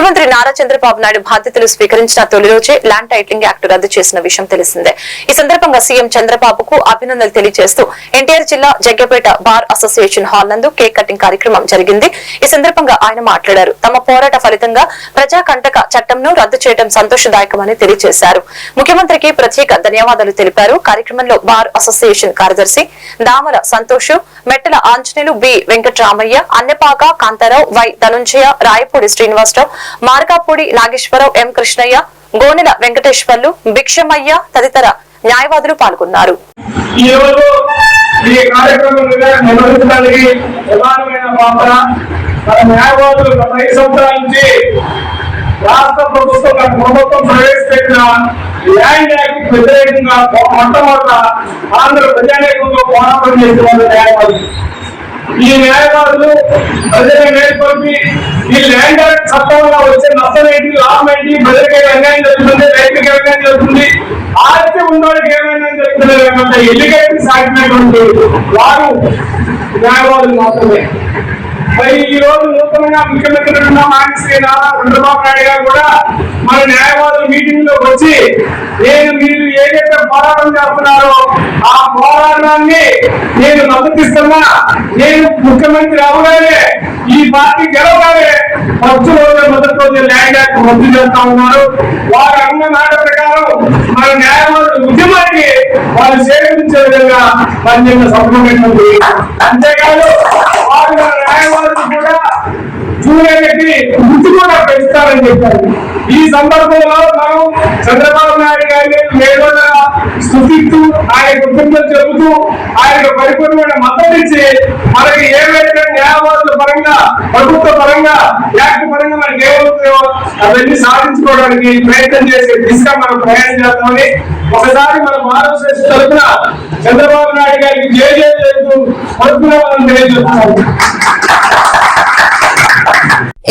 ముఖ్యమంత్రి నారా చంద్రబాబు నాయుడు బాధ్యతలు స్వీకరించిన తొలి రోజే ల్యాండ్ టైటిలింగ్ యాక్ట్ రద్దు చేసిన విషయం తెలిసిందే. ఈ సందర్భంగా సీఎం చంద్రబాబుకు అభినందనలు తెలియజేస్తూ ఎన్టీఆర్ జిల్లా జగ్గపేట బార్ అసోసియేషన్ హాల్ నందు కేక్ కటింగ్ కార్యక్రమం జరిగింది. ఈ సందర్భంగా ఆయన మాట్లాడారు. తమ పోరాట ఫలితంగా ప్రజా కంటక చట్టంను రద్దు చేయడం సంతోషదాయకమని తెలియజేశారు. ముఖ్యమంత్రికి ప్రత్యేక ధన్యవాదాలు తెలిపారు. కార్యక్రమంలో బార్ అసోసియేషన్ కార్యదర్శి Damala Santosh Mettala Anjaneyulu B Venkataramaiah Annapaka Kantharao Y Dhanunjaya Rayapudi Srinivasarao Markapudi Nageswararao M Krishnaiah Gonela Venkateswarlu Bhikshamaiah తదితర న్యాయవాదులు పాల్గొన్నారు. ఈ కార్యక్రమం నిర్వహించడానికి ప్రధానమైన పాత్ర మన న్యాయవాదులు గత ఐదు సంవత్సరాల నుంచి రాష్ట్ర ప్రభుత్వం ప్రభుత్వం ప్రవేశపెట్టిన ల్యాండ్ యాక్ట్ వ్యతిరేకంగా మొట్టమొదట ఆంధ్ర ప్రజానీకంలో పోరాటం చేసిన వాళ్ళు న్యాయవాదులు. ఈ న్యాయవాదులు ప్రజల నేర్పి ఈ ల్యాండ్ యాక్ట్ చట్టంలో వచ్చే నష్టం ఏంటి లాభం ఏంటి ప్రజలకు అన్యాయం జరుగుతుంది రైతులకు అన్యాయం జరుగుతుంది ఆస్తి ఉన్నవాడికి ఏమైనా జరుగుతుంది ఎల్లిగట్టి సాగినటువంటి వారు న్యాయవాదులు మాత్రమే. మరి ఈ రోజు నూతనంగా ముఖ్యమంత్రి ఉన్న మాజీ శ్రీ నారా చంద్రబాబు నాయుడు గారు కూడా మన న్యాయవాదుల మీటింగ్లో వచ్చి నేను మీరు ఏదైతే పోరాటం చేస్తున్నారో ఆ పోరాటాన్ని నేను మద్దతిస్తున్నా. నేను ముఖ్యమంత్రి అవగానే ఈ పార్టీ గెలవగానే ఫస్ట్ రోజు మొదటి రోజు ల్యాండ్ రద్దు చేస్తా ఉన్నారు. వారు అన్న మాట ప్రకారం మన న్యాయవాదుల ఉద్యమానికి వాళ్ళు సేకరించే విధంగా పనిచేసిన సంపూర్ణమైనటువంటి అంతేకాదు వాళ్ళు మన కూడా జూనియర్లకి వృత్తి కూడా పెంచుతారని చెప్పారు ఈ సందర్భంలో మనం చంద్రబాబు నాయుడు గారిని మేలుగా స్థుతిస్తూ ఆయన కుటుంబం చెబుతూ ఆయన పరిపూర్ణమైన మద్దతు ఇచ్చి మనకి ఏవైతే న్యాయవాదుల పరంగా ప్రభుత్వ పరంగా యాక్ట్ పరంగా మనకి ఏమవుతుందో అవన్నీ సాధించుకోవడానికి ప్రయత్నం చేసే దిశగా మనం ప్రయాణం చేస్తామని ఒకసారి మన భారతదేశ తరఫున చంద్రబాబు నాయుడు గారికి జయ జయ చేస్తూ పరుపున మనం తెలియజేస్తున్నాం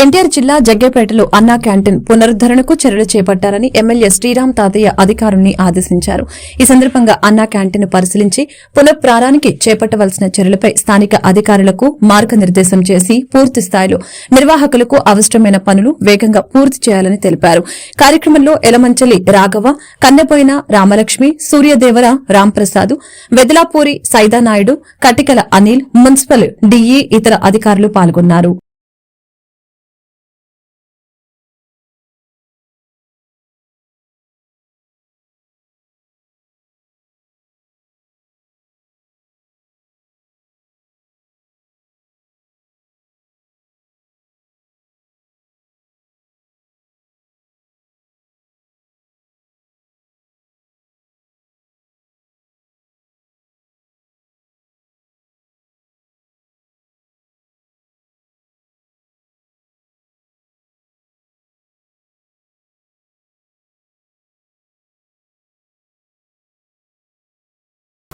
ఎన్టీఆర్ జిల్లా జగ్గేపేటలో అన్నా క్యాంటీన్ పునరుద్దరణకు చర్యలు చేపట్టారని ఎమ్మెల్యే శ్రీరామ్ తాతయ్య అధికారుల్ని ఆదేశించారు. ఈ సందర్భంగా అన్నా క్యాంటీన్ పరిశీలించి పునఃప్రారానికి చేపట్టవలసిన చర్యలపై స్థానిక అధికారులకు మార్గనిర్దేశం చేసి పూర్తి స్థాయిలో నిర్వాహకులకు అవసరమైన పనులు వేగంగా పూర్తి చేయాలని తెలిపారు. కార్యక్రమంలో ఎలమంచలి రాఘవ కన్నెపోయిన రామలక్ష్మి సూర్యదేవర రాంప్రసాద్ వెదలాపూరి సైదానాయుడు కటికల అనిల్ మున్సిపల్ డీఈ ఇతర అధికారులు పాల్గొన్నారు.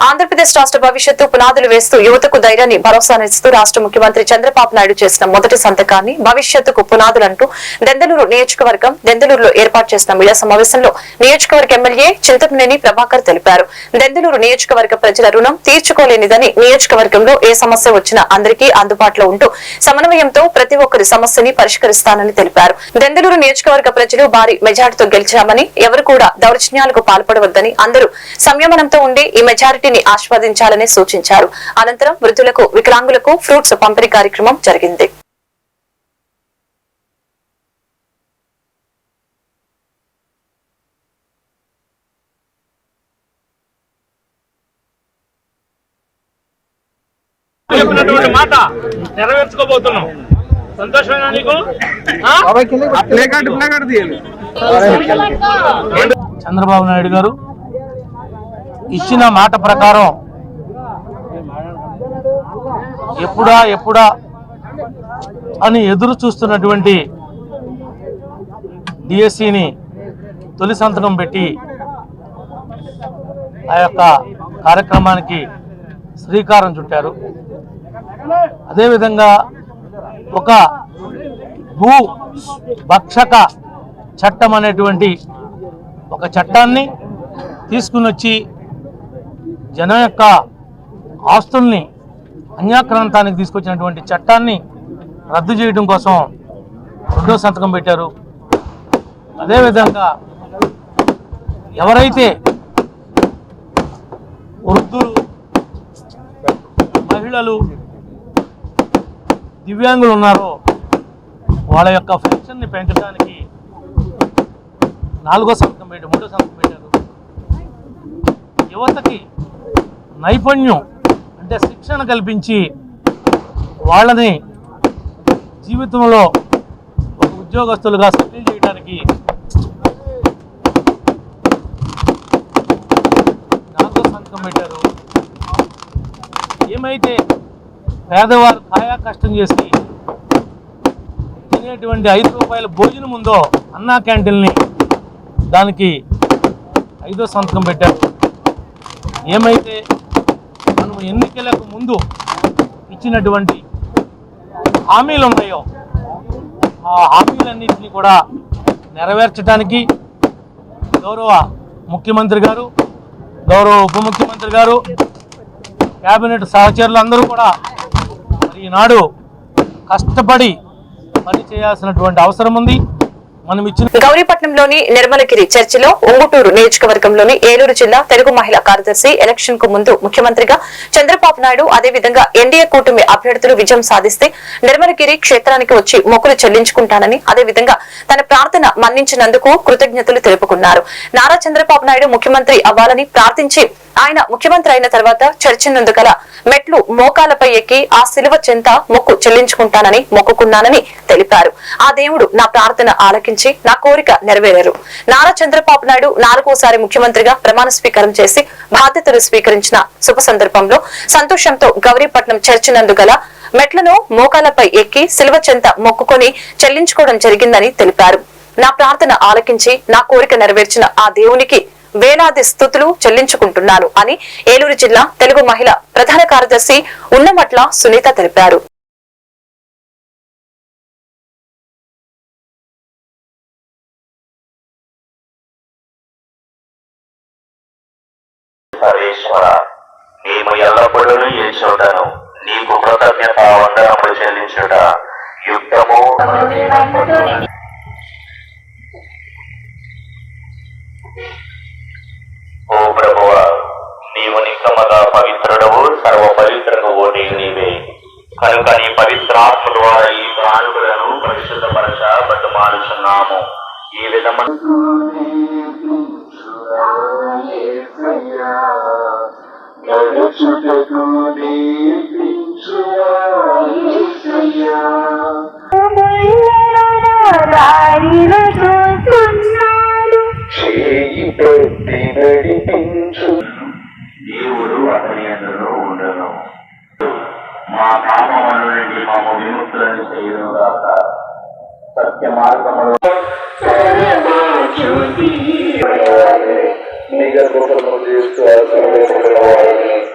ఆంధ్రప్రదేశ్ రాష్ట్ర భవిష్యత్తు పునాదులు వేస్తూ యువతకు ధైర్యాన్ని భరోసానిస్తూ రాష్ట్ర ముఖ్యమంత్రి చంద్రబాబు నాయుడు చేసిన మొదటి సంతకాన్ని భవిష్యత్తుకు పునాదులంటూ దెందలూరు నియోజకవర్గం దెందలూరులో ఏర్పాటు చేసిన మీడియా సమావేశంలో నియోజకవర్గ ఎమ్మెల్యే చింతమనేని ప్రభాకర్ తెలిపారు. దెందలూరు నియోజకవర్గ ప్రజల రుణం తీర్చుకోలేనిదని నియోజకవర్గంలో ఏ సమస్య వచ్చినా అందరికీ అందుబాటులో ఉంటూ సమన్వయంతో ప్రతి ఒక్కరి సమస్యని పరిష్కరిస్తానని తెలిపారు. దెందలూరు నియోజకవర్గ ప్రజలు భారీ మెజార్టీతో గెలిచామని ఎవరు కూడా దౌర్జన్యాలకు పాల్పడవద్దని అందరూ సంయమనంతో ఉండి ఈ మెజారిటీ మెజారిటీని ఆస్వాదించాలని సూచించారు. అనంతరం వృద్ధులకు వికలాంగులకు ఫ్రూట్స్ పంపిణీ కార్యక్రమం జరిగింది. చెప్పినటువంటి మాట నెరవేర్చుకోబోతున్నాం. సంతోషమేనా నీకు? ఆ? చంద్రబాబు నాయుడు గారు ఇచ్చిన మాట ప్రకారం ఎప్పుడా ఎప్పుడా అని ఎదురు చూస్తున్నటువంటి డిఎస్సిని తొలి సంతకం పెట్టి ఆ యొక్క కార్యక్రమానికి శ్రీకారం చుట్టారు. అదేవిధంగా ఒక భూ భక్షక చట్టం అనేటువంటి ఒక చట్టాన్ని తీసుకుని వచ్చి జనం యొక్క ఆస్తుల్ని అన్యాక్రాంతానికి తీసుకొచ్చినటువంటి చట్టాన్ని రద్దు చేయడం కోసం రెండో సంతకం పెట్టారు. అదేవిధంగా ఎవరైతే వృద్ధులు మహిళలు దివ్యాంగులు ఉన్నారో వాళ్ళ యొక్క పెన్షన్ని పెంచడానికి నాలుగో సంతకం పెట్టి మూడో సంతకం పెట్టారు. యువతకి నైపుణ్యం అంటే శిక్షణ కల్పించి వాళ్ళని జీవితంలో ఒక ఉద్యోగస్తులుగా సెటిల్ చేయడానికి నాలుగో సంతకం పెట్టారు. ఏమైతే పేదవారు కాయా కష్టం చేసి తినేటువంటి ఐదు రూపాయల భోజనం ఉందో అన్నా క్యాంటీన్ని దానికి ఐదో సంతకం పెట్టారు. ఏమైతే మనం ఎన్నికలకు ముందు ఇచ్చినటువంటి హామీలు ఉన్నాయో ఆ హామీలన్నింటినీ కూడా నెరవేర్చడానికి గౌరవ ముఖ్యమంత్రి గారు గౌరవ ఉప ముఖ్యమంత్రి గారు కేబినెట్ సహచరులు అందరూ కూడా మరి ఈనాడు కష్టపడి పని చేయాల్సినటువంటి అవసరం ఉంది. గౌరీపట్నంలోని నిర్మలగిరి చర్చిలో ఉంగుటూరు నియోజకవర్గంలోని ఏలూరు జిల్లా తెలుగు మహిళా కార్యదర్శి ఎలక్షన్కు ముందు ముఖ్యమంత్రిగా చంద్రబాబు నాయుడు అదేవిధంగా ఎన్డీఏ కూటమి అభ్యర్థులు విజయం సాధిస్తే నిర్మలగిరి క్షేత్రానికి వచ్చి మొక్కులు చెల్లించుకుంటానని అదేవిధంగా తన ప్రార్థన మన్నించినందుకు కృతజ్ఞతలు తెలుపుకున్నారు. నారా చంద్రబాబు నాయుడు ముఖ్యమంత్రి అవ్వాలని ప్రార్థించి ఆయన ముఖ్యమంత్రి అయిన తర్వాత చర్చినందుగల మెట్లు మోకాలపై ఎక్కి ఆ శిలువ చెంత మొక్కు చెల్లించుకుంటానని మొక్కుకున్నానని తెలిపారు. ఆ దేవుడు నా ప్రార్థన ఆలకించి నా కోరిక నెరవేరారు. నారా చంద్రబాబు నాయుడు నాలుగోసారి ముఖ్యమంత్రిగా ప్రమాణ స్వీకారం చేసి బాధ్యతలు స్వీకరించిన శుభ సందర్భంలో సంతోషంతో గౌరీపట్నం చర్చినందుగల మెట్లను మోకాలపై ఎక్కి శిలువ చెంత మొక్కుకొని చెల్లించుకోవడం జరిగిందని తెలిపారు. నా ప్రార్థన ఆలకించి నా కోరిక నెరవేర్చిన ఆ దేవునికి వేలాది స్థుతులు చెల్లించుకుంటున్నాను అని ఏలూరు జిల్లా తెలుగు మహిళ ప్రధాన కార్యదర్శి ఉన్నమట్ల సునీత తెలిపారు. సర్వేశ్వర మేము ఎల్లప్పుడూ ఈ చోటను నీకు కృతజ్ఞత వందనములు చెల్లించుట యుక్తము ఓ నిక్కమగా పవిత్రుడవు సర్వ పవిత్రకు నీవే కనుక నీ పవిత్రాత్మ ద్వారా ఈ ప్రాణులను పరిశుద్ధపరచ బతుమాలుచున్నాము. ఈ విధమైన చేయి పెట్టి నడిపించు. దేవుడు అతని అందులో ఉండను. మా పాపముల నుండి మాము విముక్తులను చేయను గాక. సత్య మార్గములో నిజ గోపము చేస్తూ మాత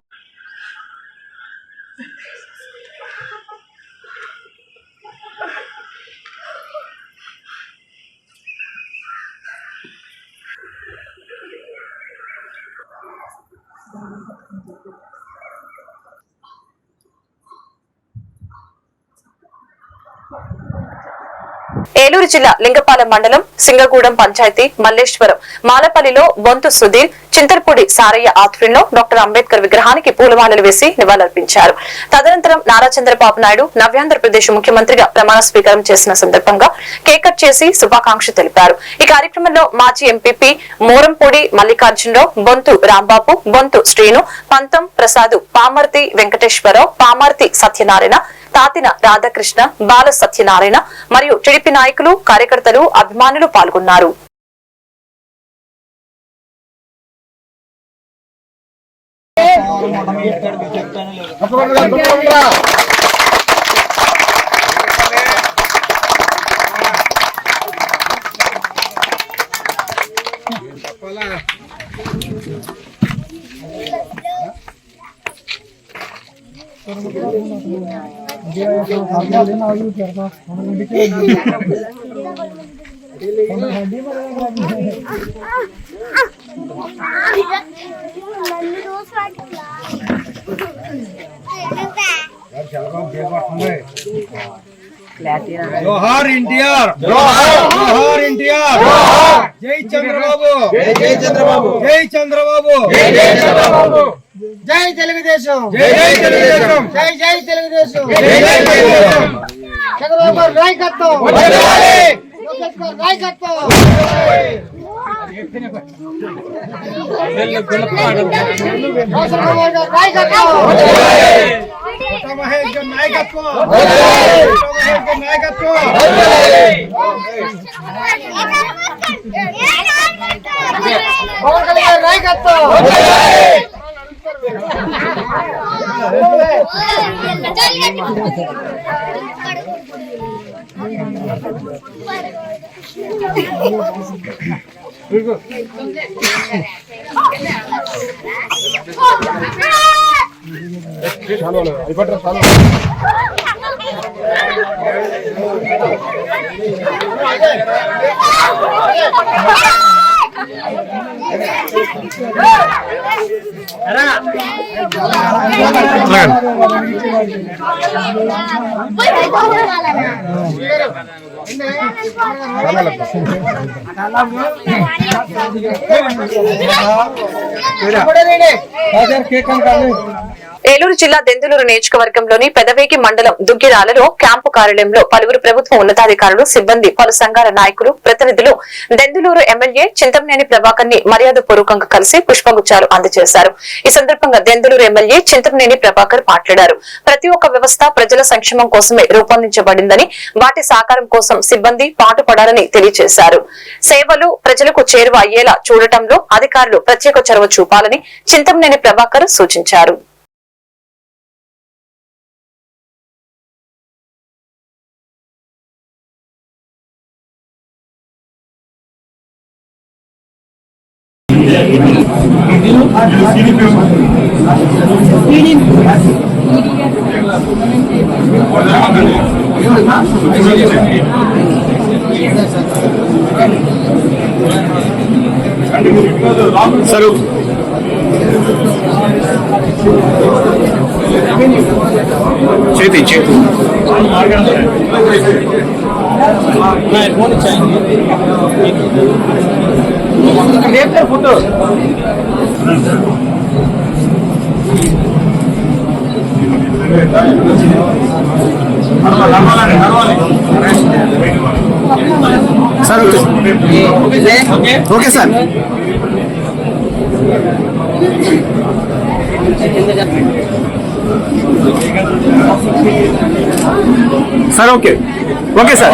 ఏలూరు జిల్లా లింగపాలెం మండలం సింగగూడెం పంచాయతీ మల్లేశ్వరం మాలపల్లిలో బొంతు సుధీర్ చింతలపూడి సారయ్య ఆధ్వర్యంలో డాక్టర్ అంబేద్కర్ విగ్రహానికి పూలమాలలు వేసి నివాళులర్పించారు. తదనంతరం నారా చంద్రబాబు నాయుడు నవ్యాంధ్రప్రదేశ్ ముఖ్యమంత్రిగా ప్రమాణ స్వీకారం చేసిన సందర్భంగా కేక్ కట్ చేసి శుభాకాంక్షలు తెలిపారు. ఈ కార్యక్రమంలో మాజీ ఎంపీపీ మోరంపూడి మల్లికార్జునరావు బొంతు రాంబాబు బొంతు శ్రీను పంతం ప్రసాద్ పామర్తి వెంకటేశ్వరరావు పామర్తి సత్యనారాయణ తాతిన రాధాకృష్ణ బాల సత్యనారాయణ మరియు టిడిపి నాయకులు కార్యకర్తలు అభిమానులు పాల్గొన్నారు Gracias. ఎన్టీఆర్ జోహార్ ఎన్టీఆర్ జై చంద్రబాబు జై చంద్రబాబు జై చంద్రబాబు జై చంద్రబాబు జై తెలుగుదేశం జై జై తెలుగుదేశం జై జై తెలుగుదేశం జై జై తెలుగుదేశం చంద్రబాబు గారి నాయకత్వం వర్ధిల్లాలి! లోకేష్ గారి నాయకత్వం రోషన్ కుమార్ గారి నాయకత్వం కొత్త మహేష్ గారి నాయకత్వం ভালো এবার ভালো నాయకత్వం పవన్ కళ్యాణ్ గారి నాయకత్వం ఏలూరు జిల్లా దెందులూరు నియోజకవర్గంలోని పెదవేగి మండలం దుగ్గిరాలలో క్యాంపు కార్యాలయంలో పలువురు ప్రభుత్వ ఉన్నతాధికారులు సిబ్బంది పలు సంఘాల నాయకులు ప్రతినిధులు దెందులూరు ఎమ్మెల్యే చింతమనేని ప్రభాకర్ని మర్యాద పూర్వకంగా కలిసి పుష్పగుచ్చాలు అందజేశారు. ఈ సందర్భంగా దెందులూరు ఎమ్మెల్యే చింతమనేని ప్రభాకర్ మాట్లాడారు. ప్రతి ఒక్క వ్యవస్థ ప్రజల సంక్షేమం కోసమే రూపొందించబడిందని వాటి సాకారం కోసం సిబ్బంది పాటుపడాలని తెలియజేశారు. సేవలు ప్రజలకు చేరువ అయ్యేలా చూడటంలో అధికారులు ప్రత్యేక చొరవ చూపాలని చింతమనేని ప్రభాకర్ సూచించారు. Okay sir sir okay. Okay. Sir. Okay sir.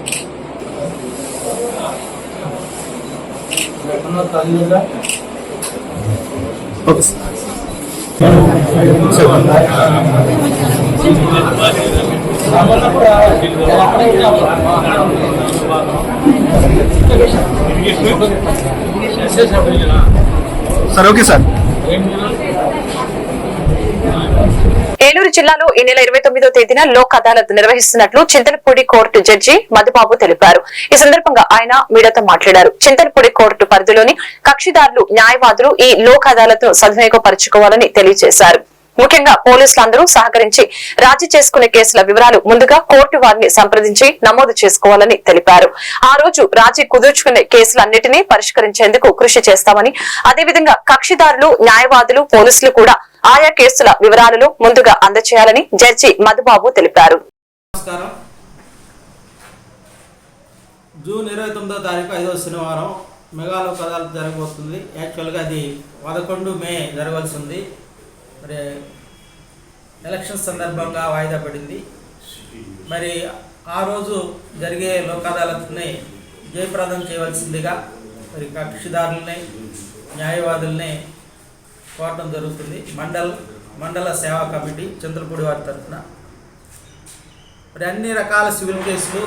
Sir okay sir Eluru జిల్లాలో ఈ నెల ఇరవై తొమ్మిదో తేదీన లోక్ అదాలత్ నిర్వహిస్తున్నట్లు చింతలపూడి కోర్టు జడ్జి మధుబాబు తెలిపారు. ఈ సందర్భంగా ఆయన మీడియాతో మాట్లాడారు. చింతలపూడి కోర్టు పరిధిలోని కక్షిదారులు న్యాయవాదులు ఈ లోక్ అదాలత్ను సద్వినియోగపరచుకోవాలని తెలియజేశారు. ముఖ్యంగా పోలీసులందరూ సహకరించి రాజీ చేసుకునే కేసుల వివరాలు ముందుగా కోర్టు వారిని సంప్రదించి నమోదు చేసుకోవాలని తెలిపారు. ఆ రోజు రాజీ కుదుర్చుకునే కేసులన్నింటినీ పరిష్కరించేందుకు కృషి చేస్తామని అదేవిధంగా కక్షిదారులు న్యాయవాదులు పోలీసులు కూడా ఆయా కేసుల వివరాలను ముందుగా అందజేయాలని జడ్జి మధుబాబు తెలిపారు. నమస్కారం. జూన్ ఇరవై తొమ్మిదో తారీఖు ఐదవ శనివారం మెగాలో కథాలు జరగబోతుంది యాక్చువల్గా అది పదకొండు మే జరగాల్సి ఉంది మరి ఎలక్షన్ సందర్భంగా వాయిదా పడింది. మరి ఆ రోజు జరిగే లోక్ అదాలత్ని జయప్రదం చేయవలసిందిగా మరి కక్షిదారుల్ని న్యాయవాదుల్ని కోరటం జరుగుతుంది. మండల్ మండల సేవా కమిటీ చంద్రపూడి వారి తరఫున. మరి అన్ని రకాల సివిల్ కేసులు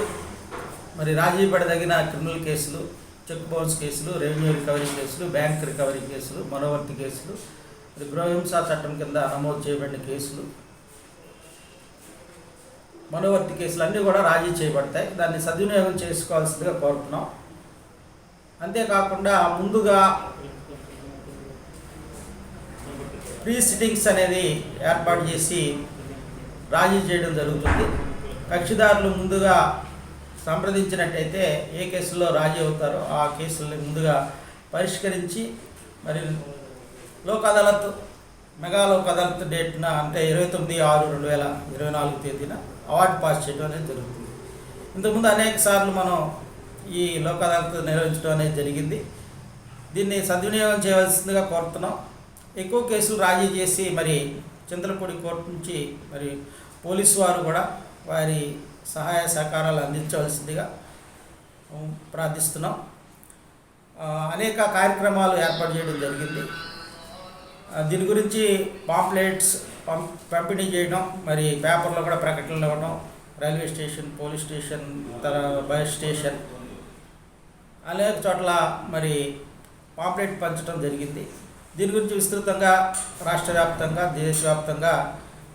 మరి రాజీ పడదగిన క్రిమినల్ కేసులు చెక్ బౌన్స్ కేసులు రెవెన్యూ రికవరీ కేసులు బ్యాంక్ రికవరీ కేసులు మనోవర్తి కేసులు మరి గృహహింస చట్టం కింద నమోదు చేయబడిన కేసులు మనోవర్తి కేసులు అన్నీ కూడా రాజీ చేయబడతాయి. దాన్ని సద్వినియోగం చేసుకోవాల్సిందిగా కోరుతున్నాం. అంతేకాకుండా ముందుగా ప్రీ సిట్టింగ్స్ అనేది ఏర్పాటు చేసి రాజీ చేయడం జరుగుతుంది. కక్షిదారులు ముందుగా సంప్రదించినట్టయితే ఏ కేసులో రాజీ అవుతారో ఆ కేసుల్ని ముందుగా పరిష్కరించి మరి లోక్ అదాలత్ మెగా లోక్ అదాలత్ డేట్న అంటే ఇరవై తొమ్మిది ఆరు రెండు వేల ఇరవై నాలుగు తేదీన అవార్డు పాస్ చేయడం అనేది జరుగుతుంది. ఇంతకుముందు అనేక సార్లు మనం ఈ లోక్ అదాలత్ నిర్వహించడం అనేది జరిగింది. దీన్ని సద్వినియోగం చేయవలసిందిగా కోరుతున్నాం. ఎక్కువ కేసులు రాజీ చేసి మరి చింతలపూడి కోర్టు నుంచి మరి పోలీసు వారు కూడా వారి సహాయ సహకారాలు అందించవలసిందిగా ప్రార్థిస్తున్నాం. అనేక కార్యక్రమాలు ఏర్పాటు చేయడం జరిగింది. దీని గురించి పాంప్లెట్స్ పంప్ పంపిణీ చేయడం మరి పేపర్లో కూడా ప్రకటనలు ఇవ్వడం రైల్వే స్టేషన్ పోలీస్ స్టేషన్ తర బస్ స్టేషన్ అనేక చోట్ల మరి పాంప్లెట్ పంచడం జరిగింది. దీని గురించి విస్తృతంగా రాష్ట్ర వ్యాప్తంగా దేశవ్యాప్తంగా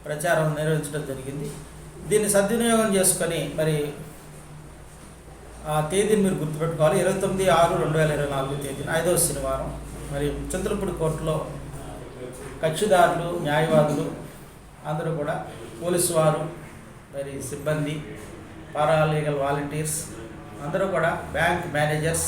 ప్రచారం నిర్వహించడం జరిగింది. దీన్ని సద్వినియోగం చేసుకొని మరి ఆ తేదీని మీరు గుర్తుపెట్టుకోవాలి. ఇరవై తొమ్మిది ఆరు రెండు వేల ఇరవై నాలుగు తేదీన ఐదవ శనివారం. మరి చంద్రపూడి కోర్టులో కక్షిదారులు న్యాయవాదులు అందరూ కూడా పోలీసు వారు మరి సిబ్బంది పారాలీగల్ వాలంటీర్స్ అందరూ కూడా బ్యాంక్ మేనేజర్స్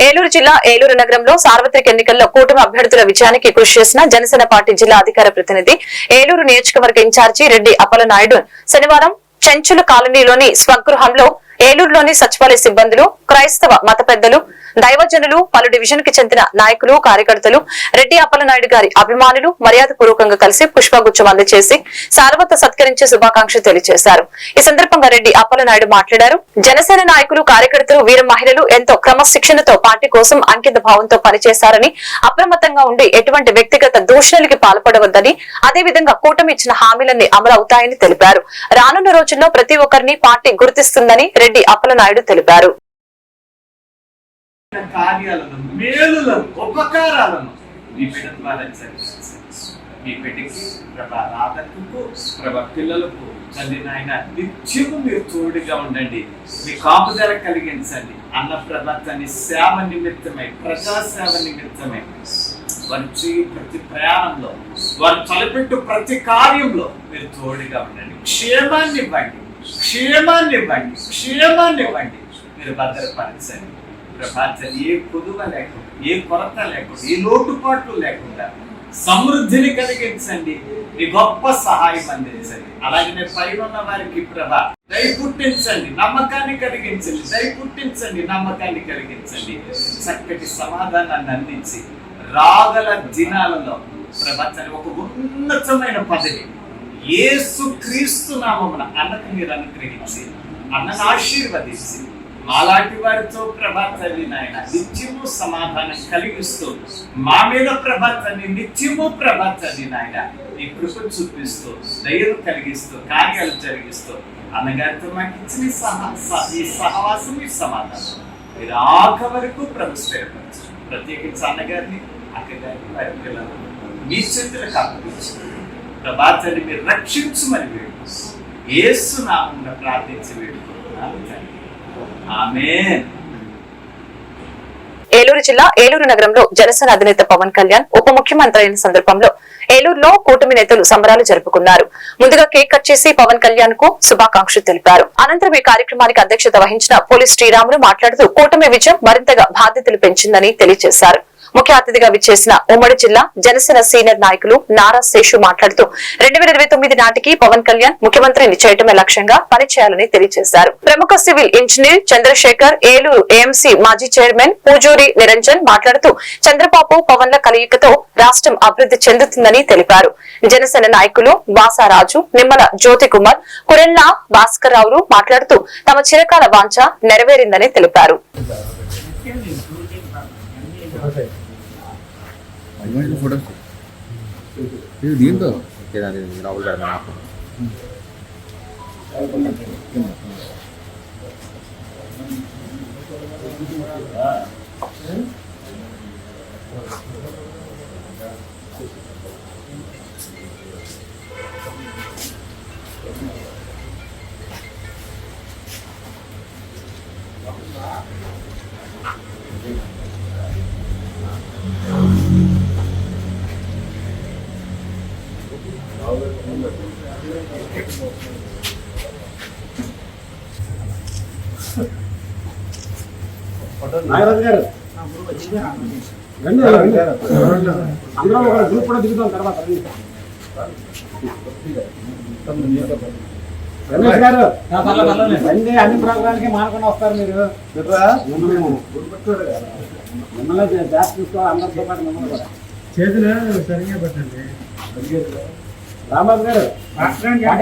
ఏలూరు జిల్లా ఏలూరు నగరంలో సార్వత్రిక ఎన్నికల్లో కూటమి అభ్యర్థుల విజయానికి కృషి చేసిన జనసేన పార్టీ జిల్లా అధికార ప్రతినిధి ఏలూరు నియోజకవర్గ ఇన్ఛార్జి రెడ్డి అప్పలనాయుడు శనివారం చెంచుల కాలనీలోని స్వగృహంలో ఏలూరులోని సచివాలయ సిబ్బందులు క్రైస్తవ మత పెద్దలు దైవజనులు పలు డివిజన్కి చెందిన నాయకులు కార్యకర్తలు రెడ్డి అప్పలనాయుడు గారి అభిమానులు మర్యాద పూర్వకంగా కలిసి పుష్పగుచ్చం అందజేసి సార్వత సత్కరించి శుభాకాంక్షలు తెలియజేశారు. ఈ సందర్భంగా రెడ్డి అప్పలనాయుడు మాట్లాడారు. జనసేన నాయకులు కార్యకర్తలు వీర మహిళలు ఎంతో క్రమశిక్షణతో పార్టీ కోసం అంకిత భావంతో పనిచేశారని అప్రమత్తంగా ఉండి ఎటువంటి వ్యక్తిగత దూషణలకి పాల్పడవద్దని అదేవిధంగా కూటమి ఇచ్చిన హామీలన్నీ అమలు అవుతాయని తెలిపారు. రానున్న రోజుల్లో ప్రతి ఒక్కరిని పార్టీ గుర్తిస్తుందని రెడ్డి అప్పలనాయుడు తెలిపారు. కార్యాలను మేలులను ఉపకారాలను మీ బిడ్డ ద్వారా మీ బిడ్డకి ప్రభా రాధకు ప్రభా పిల్లలకు తండ్రి నాయన నిత్యము మీరు తోడుగా ఉండండి. మీ కాపుదల కలిగించండి. అన్న ప్రభాతాన్ని సేవ నిమిత్తమై ప్రజా సేవ నిమిత్తమై. వారి ప్రతి ప్రయాణంలో వారు తలపెట్టు ప్రతి కార్యంలో మీరు తోడుగా ఉండండి. క్షేమాన్ని ఇవ్వండి. క్షేమాన్ని ఇవ్వండి. క్షేమాన్ని ఇవ్వండి. మీరు భద్రపరచండి. ప్రభాతం ఏ కొదువ లేకుండా ఏ కొరత లేకుండా ఏ లోటుపాట్లు లేకుండా సమృద్ధిని కలిగించండి. మీ గొప్ప సహాయం అందించండి. అలాగనే పైన ఉన్న వారికి ప్రభా దయ పుట్టించండి నమ్మకాన్ని కలిగించండి దయ పుట్టించండి నమ్మకాన్ని కలిగించండి. చక్కటి సమాధానాన్ని అందించి రాగల దినాలలో ప్రభాతాన్ని ఒక ఉన్నతమైన పదవి. యేసు క్రీస్తు నామమున అన్నకు మీరు అనుగ్రహించి అన్నను ఆశీర్వదించి మాలాంటి వారితో ప్రభాతాన్ని నాయన. నిత్యము సమాధానం కలిగిస్తూ మా మీద ప్రభాతాన్ని నిత్యము ప్రభాతాన్ని నాయన. ఈ కృప చూపిస్తూ దయను కలిగిస్తూ కార్యాలు జరిగిస్తూ అన్నగారితో మాకు ఇచ్చిన ఈ ఈ సహవాసం ఈ సమాధానం. మీరు ఆఖ వరకు ప్రభు స్థిరపరచు. ప్రత్యేకించి అన్నగారిని అక్కగారిని వారి పిల్లలు మీ చేతులకు అప్పగించు. ప్రభాతాన్ని మీరు రక్షించమని వేడు ఏసు నామంలో ప్రార్థించి వేడుకుంటున్నాను తండ్రి. ఏలూరు జిల్లా ఏలూరు నగరంలో జనసేన అధినేత పవన్ కళ్యాణ్ ఉప ముఖ్యమంత్రి అయిన సందర్భంలో ఏలూరులో కూటమి నేతలు సంబరాలు జరుపుకున్నారు. ముందుగా కేక్ కట్ చేసి పవన్ కళ్యాణ్కు శుభాకాంక్షలు తెలిపారు. అనంతరం ఈ కార్యక్రమానికి అధ్యక్షత వహించిన పోలీస్ శ్రీరాములు మాట్లాడుతూ కూటమి విజయం మరింతగా బాధ్యతలు పెంచిందని తెలియజేశారు. ముఖ్య అతిథిగా విచ్చేసిన ఉమ్మడి జిల్లా జనసేన సీనియర్ నాయకులు నారా శేషు మాట్లాడుతూ రెండు ఇరవై తొమ్మిది నాటికి పవన్ కళ్యాణ్ ముఖ్యమంత్రిని చేయటమే లక్ష్యంగా పనిచేయాలని తెలియజేశారు. ప్రముఖ civil engineer Chandrasekhar Eluru AMC మాజీ చైర్మన్ పూజూరి నిరంజన్ మాట్లాడుతూ చంద్రబాబు పవన్ల కలయికతో రాష్ట్రం అభివృద్ధి చెందుతుందని తెలిపారు. జనసేన నాయకులు బాసారాజు నిమ్మల జ్యోతి కుమార్ కురెల్లా భాస్కర్ రావులు మాట్లాడుతూ తమ చిరకాల వాంఛ నెరవేరిందని తెలిపారు. ¿Cómo fotos? Es lindo. Queda en la Nagaraju గారు. రండి అందరం ఒక గ్రూప్ కూడా దిగుతాం తర్వాత. రమేష్ గారు రండి అన్ని ప్రోగ్రాంకి మానకుండా వస్తారు మీరు. మిమ్మల్ని జాస్తి చూసుకోవాలి అందరితో పాటు మిమ్మల్ని కూడా. చేతులు సరిగ్గా పెట్టండి. రామబాబు గారు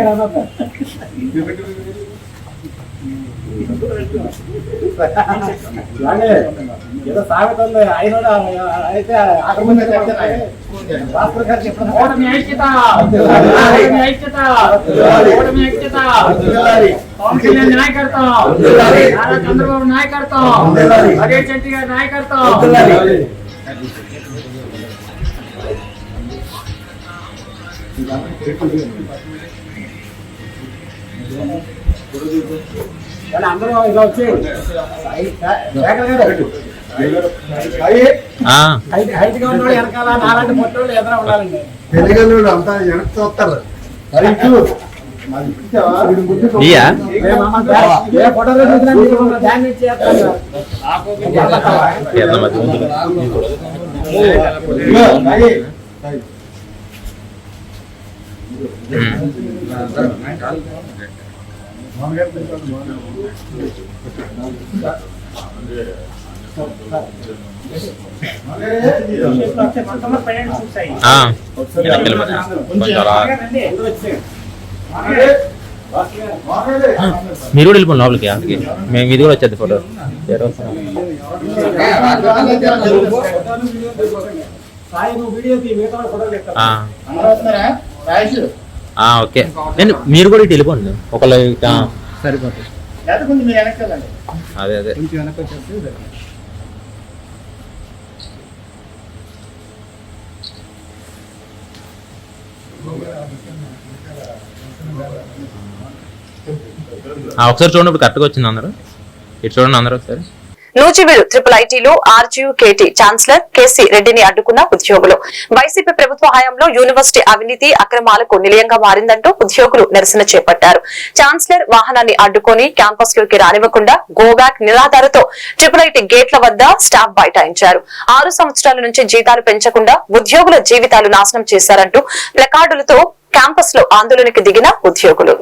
రామబాబు గారు? ఏదో ఆయన. కూడా అయితే నాయకత్వం! నారా చంద్రబాబు నాయకత్వం! అజయ్ చెట్టి గారి నాయకత్వం! కానీ అందరూ ఇలా వచ్చి హైట్గా ఉన్నవాడు వెనకాల నాలాంటి మొట్టోళ్ళు ఎదుర ఉండాలండి తెలుగు అంతా వెనక్కి చూస్తారు ఏ మామ, ఏ మీరు కూడా వెళ్ళిపోండి లోపలికి అందుకే. మేము ఇది కూడా వచ్చేది ఫోటో సాయి నువ్వు వీడియో ఓకే. నేను మీరు కూడా ఇటు వెళ్ళిపోండి ఒకళ్ళు వెళ్ళండి. అదే అదే. ఒకసారి చూడండి ఇప్పుడు కరెక్ట్గా వచ్చింది అందరూ. ఇటు చూడండి అందరూ ఒకసారి. నూజివీడు ట్రిపుల్ ఐటీలో ఆర్జీయూకేటీ ఛాన్సలర్ కేసీ రెడ్డిని అడ్డుకున్న ఉద్యోగులు. వైసీపీ ప్రభుత్వ హయాంలో యూనివర్సిటీ అవినీతి అక్రమాలకు నిలయంగా మారిందంటూ ఉద్యోగులు నిరసన చేపట్టారు. ఛాన్సలర్ వాహనాన్ని అడ్డుకొని క్యాంపస్లోకి రానివ్వకుండా గోబ్యాక్ నిరాధారతో ట్రిపుల్ ఐటీ గేట్ల వద్ద స్టాఫ్ బైఠాయించారు. ఆరు సంవత్సరాల నుంచి జీతాలు పెంచకుండా ఉద్యోగుల జీవితాలు నాశనం చేశారంటూ ప్లకార్డులతో క్యాంపస్లో ఆందోళనకు దిగిన ఉద్యోగులు.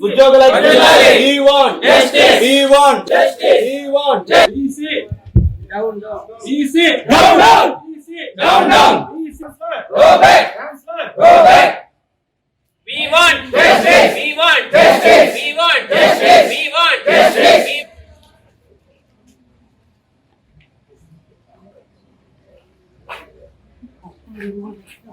ఉద్యోగులైతే we want justice we want justice we want EC down down EC down down EC down down EC go back go back we want justice we want justice we want justice we want justice